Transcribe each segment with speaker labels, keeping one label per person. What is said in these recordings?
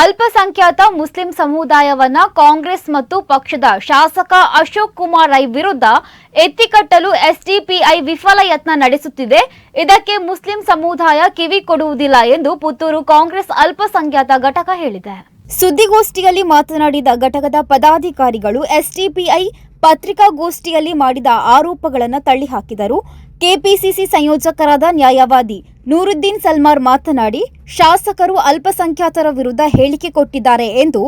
Speaker 1: ಅಲ್ಪಸಂಖ್ಯಾತ ಮುಸ್ಲಿಂ ಸಮುದಾಯವನ್ನ ಕಾಂಗ್ರೆಸ್ ಮತ್ತು ಪಕ್ಷದ ಶಾಸಕ ಅಶೋಕ್ ಕುಮಾರ್ ರೈ ವಿರುದ್ಧ ಎತ್ತಿಕಟ್ಟಲು ಎಸ್ಡಿಪಿಐ ವಿಫಲ ಯತ್ನ ನಡೆಸುತ್ತಿದೆ. ಇದಕ್ಕೆ ಮುಸ್ಲಿಂ ಸಮುದಾಯ ಕಿವಿ ಕೊಡುವುದಿಲ್ಲ ಎಂದು ಪುತ್ತೂರು ಕಾಂಗ್ರೆಸ್ ಅಲ್ಪಸಂಖ್ಯಾತ ಘಟಕ ಹೇಳಿದೆ. ಸುದ್ದಿಗೋಷ್ಠಿಯಲ್ಲಿ ಮಾತನಾಡಿದ ಘಟಕದ ಪದಾಧಿಕಾರಿಗಳು ಎಸ್ಡಿಪಿಐ ಪತ್ರಿಕಾಗೋಷ್ಠಿಯಲ್ಲಿ ಮಾಡಿದ ಆರೋಪಗಳನ್ನು ತಳ್ಳಿಹಾಕಿದರು. ಕೆಪಿಸಿಸಿ ಸಂಯೋಜಕರಾದ ನ್ಯಾಯವಾದಿ ನೂರುದ್ದೀನ್ ಸಲ್ಮಾರ್ ಮಾತನಾಡಿ, ಶಾಸಕರು ಅಲ್ಪಸಂಖ್ಯಾತರ ವಿರುದ್ಧ ಹೇಳಿಕೆ ಕೊಟ್ಟಿದ್ದಾರೆ ಎಂದು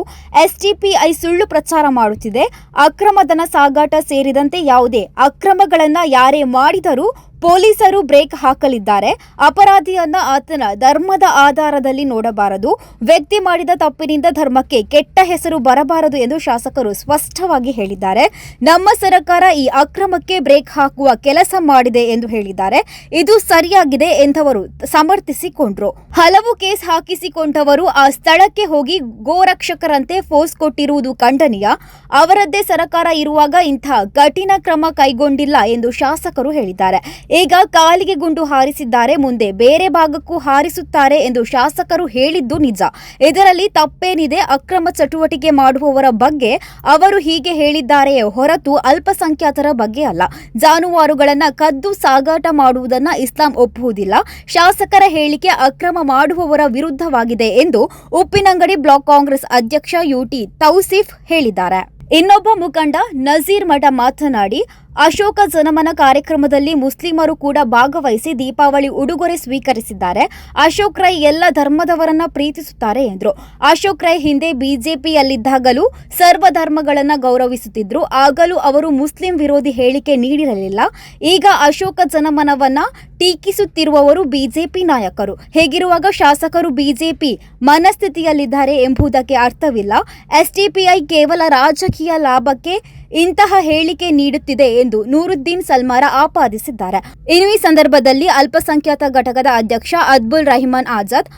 Speaker 1: ಎಸ್ಟಿಪಿಐ ಸುಳ್ಳು ಪ್ರಚಾರ ಮಾಡುತ್ತಿದೆ. ಅಕ್ರಮಧನ ಸಾಗಾಟ ಸೇರಿದಂತೆ ಯಾವುದೇ ಅಕ್ರಮಗಳನ್ನು ಯಾರೇ ಮಾಡಿದರೂ ಪೊಲೀಸರು ಬ್ರೇಕ್ ಹಾಕಲಿದ್ದಾರೆ. ಅಪರಾಧಿಯನ್ನ ಆತನ ಧರ್ಮದ ಆಧಾರದಲ್ಲಿ ನೋಡಬಾರದು. ವ್ಯಕ್ತಿ ಮಾಡಿದ ತಪ್ಪಿನಿಂದ ಧರ್ಮಕ್ಕೆ ಕೆಟ್ಟ ಹೆಸರು ಬರಬಾರದು ಎಂದು ಶಾಸಕರು ಸ್ಪಷ್ಟವಾಗಿ ಹೇಳಿದ್ದಾರೆ. ನಮ್ಮ ಸರ್ಕಾರ ಈ ಅಕ್ರಮಕ್ಕೆ ಬ್ರೇಕ್ ಹಾಕುವ ಕೆಲಸ ಮಾಡಿದೆ ಎಂದು ಹೇಳಿದ್ದಾರೆ. ಇದು ಸರಿಯಾಗಿದೆ ಎಂದವರು ಸಮರ್ಥಿಸಿಕೊಂಡ್ರು. ಹಲವು ಕೇಸ್ ಹಾಕಿಸಿಕೊಂಡವರು ಆ ಸ್ಥಳಕ್ಕೆ ಹೋಗಿ ಗೋರಕ್ಷಕರಂತೆ ಫೋರ್ಸ್ ಕೊಟ್ಟಿರುವುದು ಖಂಡನೀಯ. ಅವರದ್ದೇ ಸರ್ಕಾರ ಇರುವಾಗ ಇಂತಹ ಕಠಿಣ ಕ್ರಮ ಕೈಗೊಂಡಿಲ್ಲ ಎಂದು ಶಾಸಕರು ಹೇಳಿದ್ದಾರೆ. ಈಗ ಕಾಲಿಗೆ ಗುಂಡು ಹಾರಿಸಿದ್ದಾರೆ, ಮುಂದೆ ಬೇರೆ ಭಾಗಕ್ಕೂ ಹಾರಿಸುತ್ತಾರೆ ಎಂದು ಶಾಸಕರು ಹೇಳಿದ್ದು ನಿಜ. ಇದರಲ್ಲಿ ತಪ್ಪೇನಿದೆ, ಅಕ್ರಮ ಚಟುವಟಿಕೆ ಮಾಡುವವರ ಬಗ್ಗೆ ಅವರು ಹೀಗೆ ಹೇಳಿದ್ದಾರೆಯೇ ಹೊರತು ಅಲ್ಪಸಂಖ್ಯಾತರ ಬಗ್ಗೆ ಅಲ್ಲ. ಜಾನುವಾರುಗಳನ್ನ ಕದ್ದು ಸಾಗಾಟ ಮಾಡುವುದನ್ನ ಇಸ್ಲಾಂ ಒಪ್ಪುವುದಿಲ್ಲ. ಶಾಸಕರ ಹೇಳಿಕೆ ಅಕ್ರಮ ಮಾಡುವವರ ವಿರುದ್ಧವಾಗಿದೆ ಎಂದು ಉಪ್ಪಿನಂಗಡಿ ಬ್ಲಾಕ್ ಕಾಂಗ್ರೆಸ್ ಅಧ್ಯಕ್ಷ ಯುಟಿ ತೌಸಿಫ್ ಹೇಳಿದ್ದಾರೆ. ಇನ್ನೊಬ್ಬ ಮುಖಂಡ ನಜೀರ್ ಮಠ ಮಾತನಾಡಿ ಅಶೋಕ ಜನಮನ ಕಾರ್ಯಕ್ರಮದಲ್ಲಿ ಮುಸ್ಲಿಮರು ಕೂಡ ಭಾಗವಹಿಸಿ ದೀಪಾವಳಿ ಉಡುಗೊರೆ ಸ್ವೀಕರಿಸಿದ್ದಾರೆ. ಅಶೋಕ್ ರೈ ಎಲ್ಲ ಧರ್ಮದವರನ್ನ ಪ್ರೀತಿಸುತ್ತಾರೆ ಎಂದರು. ಅಶೋಕ್ ರೈ ಹಿಂದೆ ಬಿಜೆಪಿಯಲ್ಲಿದ್ದಾಗಲೂ ಸರ್ವ ಧರ್ಮಗಳನ್ನ ಗೌರವಿಸುತ್ತಿದ್ರು. ಆಗಲೂ ಅವರು ಮುಸ್ಲಿಂ ವಿರೋಧಿ ಹೇಳಿಕೆ ನೀಡಿರಲಿಲ್ಲ. ಈಗ ಅಶೋಕ ಜನಮನವನ್ನ ಟೀಕಿಸುತ್ತಿರುವವರು ಬಿಜೆಪಿ ನಾಯಕರು. ಹೇಗಿರುವಾಗ ಶಾಸಕರು ಬಿಜೆಪಿ ಮನಸ್ಥಿತಿಯಲ್ಲಿದ್ದಾರೆ ಎಂಬುದಕ್ಕೆ ಅರ್ಥವಿಲ್ಲ. ಎಸ್ಡಿಪಿಐ ಕೇವಲ ರಾಜಕೀಯ ಲಾಭಕ್ಕೆ ಇಂತಹ ಹೇಳಿಕೆ ನೀಡುತ್ತಿದೆ ಎಂದು ನೂರುದ್ದೀನ್ ಸಲ್ಮಾರ ಆಪಾದಿಸಿದ್ದಾರೆ. ಇನ್ನು ಈ ಸಂದರ್ಭದಲ್ಲಿ ಅಲ್ಪಸಂಖ್ಯಾತ ಘಟಕದ ಅಧ್ಯಕ್ಷ ಅದ್ಬುಲ್ ರಹಿಮಾನ್ ಆಜಾದ್,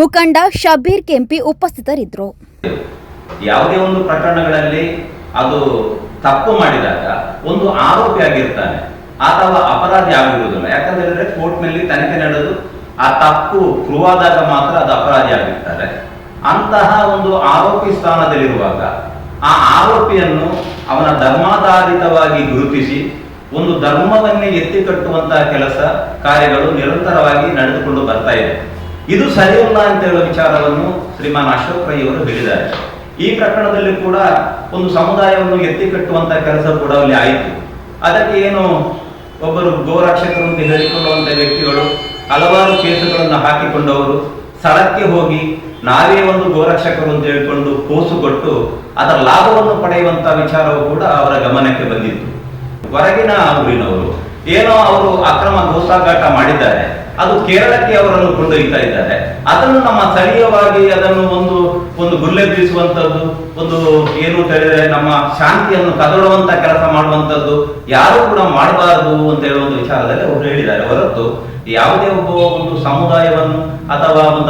Speaker 1: ಮುಖಂಡ ಶಬೀರ್ ಕೆಂಪಿ ಉಪಸ್ಥಿತರಿದ್ದರು.
Speaker 2: ಯಾವುದೇ ಒಂದು ಪ್ರಕರಣಗಳಲ್ಲಿ ಅದು ತಪ್ಪು ಮಾಡಿದಾಗ ಒಂದು ಆರೋಪಿ ಆಗಿರ್ತಾನೆ. ಅಥವಾ ಅಪರಾಧಿ ಆಗಿರುವುದಿಲ್ಲ. ಯಾಕಂತ ಹೇಳಿದ್ರೆ ಕೋರ್ಟ್ನಲ್ಲಿ ತನಿಖೆ ನಡೆದು ಆ ತಪ್ಪು ಪ್ರೂವ್ ಆದಾಗ ಮಾತ್ರ ಅದು ಅಪರಾಧಿ ಆಗಿರ್ತಾರೆ. ಅಂತಹ ಒಂದು ಆರೋಪಿ ಸ್ಥಾನದಲ್ಲಿರುವಾಗ ಆ ಆರೋಪಿಯನ್ನು ಅವನ ಧರ್ಮಾಧಾರಿತವಾಗಿ ಗುರುತಿಸಿ ಒಂದು ಧರ್ಮವನ್ನೇ ಎತ್ತಿ ಕಟ್ಟುವಂತಹ ಕೆಲಸ, ಕಾರ್ಯಗಳು ನಿರಂತರವಾಗಿ ನಡೆದುಕೊಂಡು ಬರ್ತಾ ಇದೆ. ಇದು ಸರಿಯಲ್ಲ ಅಂತ ಹೇಳುವ ವಿಚಾರವನ್ನು ಶ್ರೀಮಾನ್ ಅಶೋಕ್ ರೈ ಅವರು ಹೇಳಿದ್ದಾರೆ. ಈ ಪ್ರಕರಣದಲ್ಲಿ ಕೂಡ ಒಂದು ಸಮುದಾಯವನ್ನು ಎತ್ತಿ ಕಟ್ಟುವಂತಹ ಕೆಲಸ ಕೂಡ ಅಲ್ಲಿ ಆಯಿತು. ಅದಕ್ಕೆ ಏನು ಒಬ್ಬರು ಗೋರಕ್ಷಕರು ಅಂತ ಹೇಳಿಕೊಳ್ಳುವಂತಹ ವ್ಯಕ್ತಿಗಳು ಹಲವಾರು ಕೇಸುಗಳನ್ನು ಹಾಕಿಕೊಂಡವರು, ಸ್ಥಳಕ್ಕೆ ಹೋಗಿ ನಾವೇ ಒಂದು ಗೋರಕ್ಷಕರು ಅಂತ ಹೇಳಿಕೊಂಡು ಕೋಸು ಕೊಟ್ಟು ಅದರ ಲಾಭವನ್ನು ಪಡೆಯುವಂತ ವಿಚಾರವು ಕೂಡ ಅವರ ಗಮನಕ್ಕೆ ಬಂದಿತ್ತು. ಹೊರಗಿನ ಊರಿನವರು. ಏನೋ ಅವರು ಅಕ್ರಮ ಗೋಸಾಗಾಟ ಮಾಡಿದ್ದಾರೆ. ಅದು ಕೇರಳಕ್ಕೆ ಅವರನ್ನು ಕೊಂಡೊಯ್ತಾ ಇದ್ದಾರೆ. ಅದನ್ನು ನಮ್ಮ ಸ್ಥಳೀಯವಾಗಿ ಅದನ್ನು ಒಂದು ಒಂದು ಗುಲ್ಲೆಬ್ಬಿಸುವಂತದ್ದು ಒಂದು ಏನು ಹೇಳಿದ್ರೆ ನಮ್ಮ ಶಾಂತಿಯನ್ನು ಕದಡುವಂತ ಕೆಲಸ ಮಾಡುವಂತದ್ದು ಯಾರು ಕೂಡ ಮಾಡಬಾರದು ಅಂತ ಹೇಳುವ ಒಂದು ವಿಚಾರದಲ್ಲಿ ಅವರು ಹೇಳಿದ್ದಾರೆ. ಹೊರತು ಯಾವುದೇ ಒಬ್ಬ ಒಂದು ಸಮುದಾಯವನ್ನು ಅಥವಾ ಒಂದು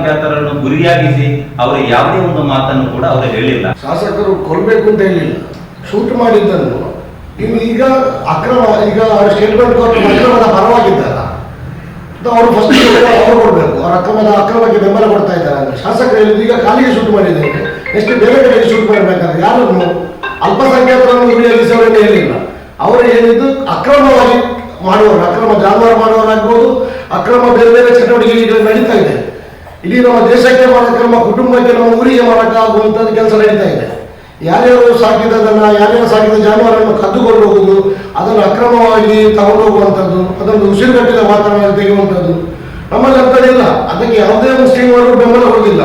Speaker 2: ಅಲ್ಪಸಂಖ್ಯಾತರನ್ನು ಗುರಿಯಾಗಿಸಿ ಅವರು ಯಾವುದೇ ಒಂದು ಮಾತನ್ನು ಕೂಡ ಅವರು ಹೇಳಿಲ್ಲ.
Speaker 3: ಶಾಸಕರು ಕೊಲ್ಲಬೇಕು ಅಂತ ಹೇಳಿಲ್ಲ. ಶೂಟ್ ಮಾಡಿದ್ದನ್ನು ನೀವು ಈಗ ಅಕ್ರಮ, ಈಗ ಸ್ಟೇಟ್ಮೆಂಟ್ ಕೋರ್ಟ್ ಅಕ್ರಮದ ಪರವಾಗಿದ್ದಾರ? ಅವರು ಫಸ್ಟ್ ಅವರು ಕೊಡಬೇಕು. ಅವ್ರ ಅಕ್ರಮದ, ಅಕ್ರಮಕ್ಕೆ ಬೆಂಬಲ ಕೊಡ್ತಾ ಇದ್ದಾರೆ ಶಾಸಕರು ಹೇಳಿದ್ರು ಈಗ ಕಾಲಿಗೆ ಶೂಟ್ ಮಾಡಿದೆ ಎಷ್ಟು ಬೇರೆ ಕಡೆಗೆ ಶೂಟ್ ಮಾಡಬೇಕಾದ್ರೆ ಯಾರನ್ನು? ಅಲ್ಪಸಂಖ್ಯಾತರನ್ನು ಗುರಿಯಾಗಿಸೋರನ್ನು ಹೇಳಿಲ್ಲ. ಅವರು ಹೇಳಿದ್ದು ಅಕ್ರಮವಾಗಿ ಮಾಡುವವರು, ಅಕ್ರಮ ಜಾನುವಾರು ಮಾಡುವವರಾಗ್ಬೋದು, ಅಕ್ರಮ ಬೇರೆ ಬೇರೆ ಚಟುವಟಿಕೆಗಳು ನಡೀತಾ ಇದೆ. ಇಡೀ ನಮ್ಮ ದೇಶಕ್ಕೆ ಮಾತ್ರ ನಮ್ಮ ಕುಟುಂಬಕ್ಕೆ, ನಮ್ಮ ಊರಿಗೆ ಮಾಡೋಕ್ಕಾಗುವಂಥದ್ದು ಕೆಲಸ ನಡೀತಾ ಇದೆ. ಯಾರ್ಯಾರು ಸಾಕಿದ್ದನ್ನು ಯಾರ್ಯಾರು ಸಾಕಿದ ಜಾನುವಾರನ್ನು ಕದ್ದುಕೊಂಡು ಹೋಗುವುದು, ಅದನ್ನು ಅಕ್ರಮವಾಗಿ ತಗೊಂಡು ಹೋಗುವಂಥದ್ದು ಅದನ್ನು ಉಸಿರುಗಟ್ಟಿದ ವಾತಾವರಣ ತೆಗೆಯುವಂಥದ್ದು ನಮ್ಮಲ್ಲಿ ಇಲ್ಲ. ಅದಕ್ಕೆ ಯಾವುದೇ ಮುಸ್ಲಿಮರು ಬೆಂಬಲ ಕೊಡುವುದಿಲ್ಲ.